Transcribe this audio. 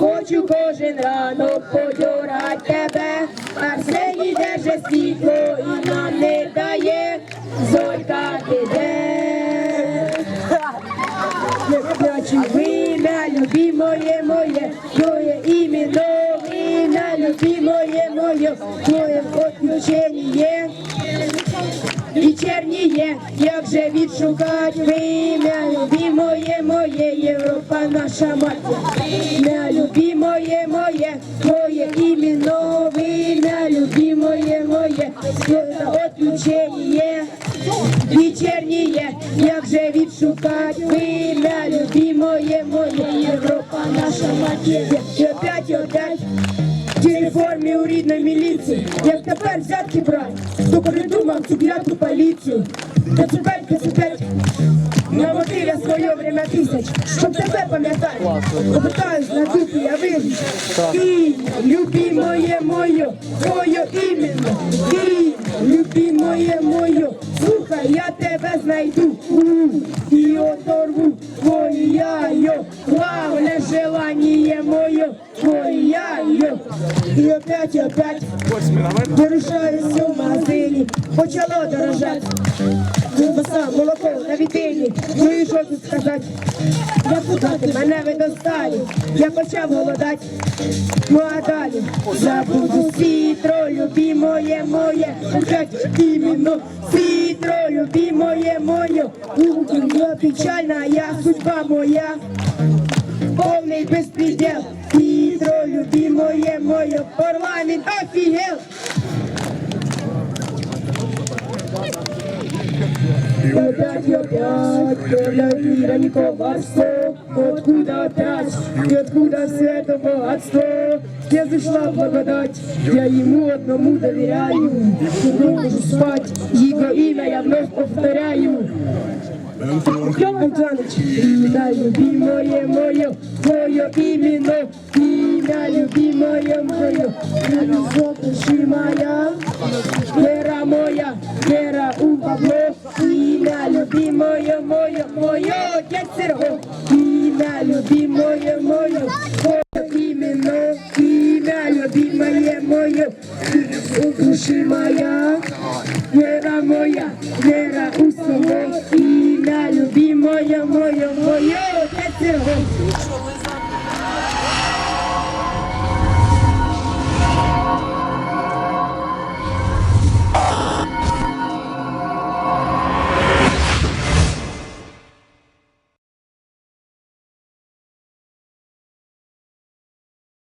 хочу кожен ранок подорать тебе, Арсеній держи світло і нам не дає, золька піде. Вина, любі моє моє, твоє ім'я вина, любі моє моє, твоє є. І черніє, як же відшукать вимя, любі моє, моє Європа наша мать. Ім'я любимое моє, твоє іменно, вимя, любимое моє, твоє отключення. Вечерніє, як же відшукать вимя, любимое моє, Європа наша мати. І опять, і опять. В реформі у рідної міліції, як тепер взятки брать, хто придумав цю кляту поліцію. Та цепель, своє время тисяч, щоб тебе пам'ятати. Попитаюсь на духу, я вижу. І любимое моє, моє, твоє іменно. І любимое моє, моє, слухай, я тебе знайду. І оторву твоє, главне желание моє, твоє. І опять, опять вирушаюся в магазині, почало дорожати. Ковбаса, молоко на вітині, ну і що тут сказати? Депутати мене ви достали, я почав голодати. Ну а далі забуду сітро, любимое моє, моє, опять іменно сітро, любимое моє, Ух, печальна я судьба моя повний безпредел. Пітро, любимое моє, парламент офігел. Опять, и опять, поля мира не коварство, откуда опять, и откуда все это богатство, где зашла благодать, я ему одному доверяю, не можу спать, его имя я вновь повторяю. Антоныч, имя любимое мое, твое именно, имя любимое мое, души моя, вера моя, вера у бабло, имя любимое мое, мое Серго, имя любимое мое, твое именно, имя любимое мое, души моя, вера моя, вера у село, имя любимое мое, мое Серго.